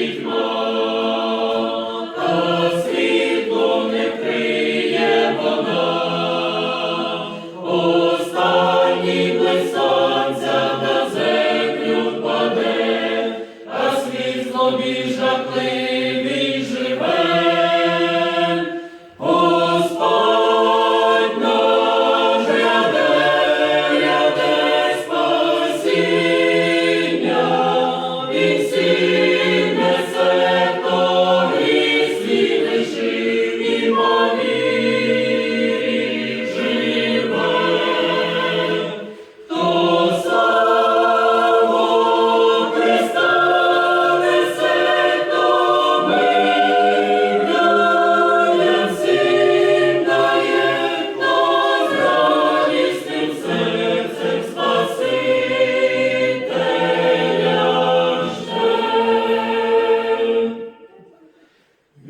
with more.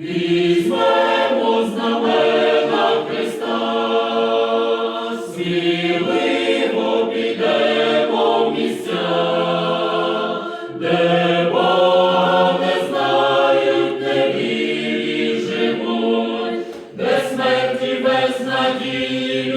візьмемо знамена Христа, сміливо підемо в місця, де Бога не знають, не вірі живуть, смерті без надії.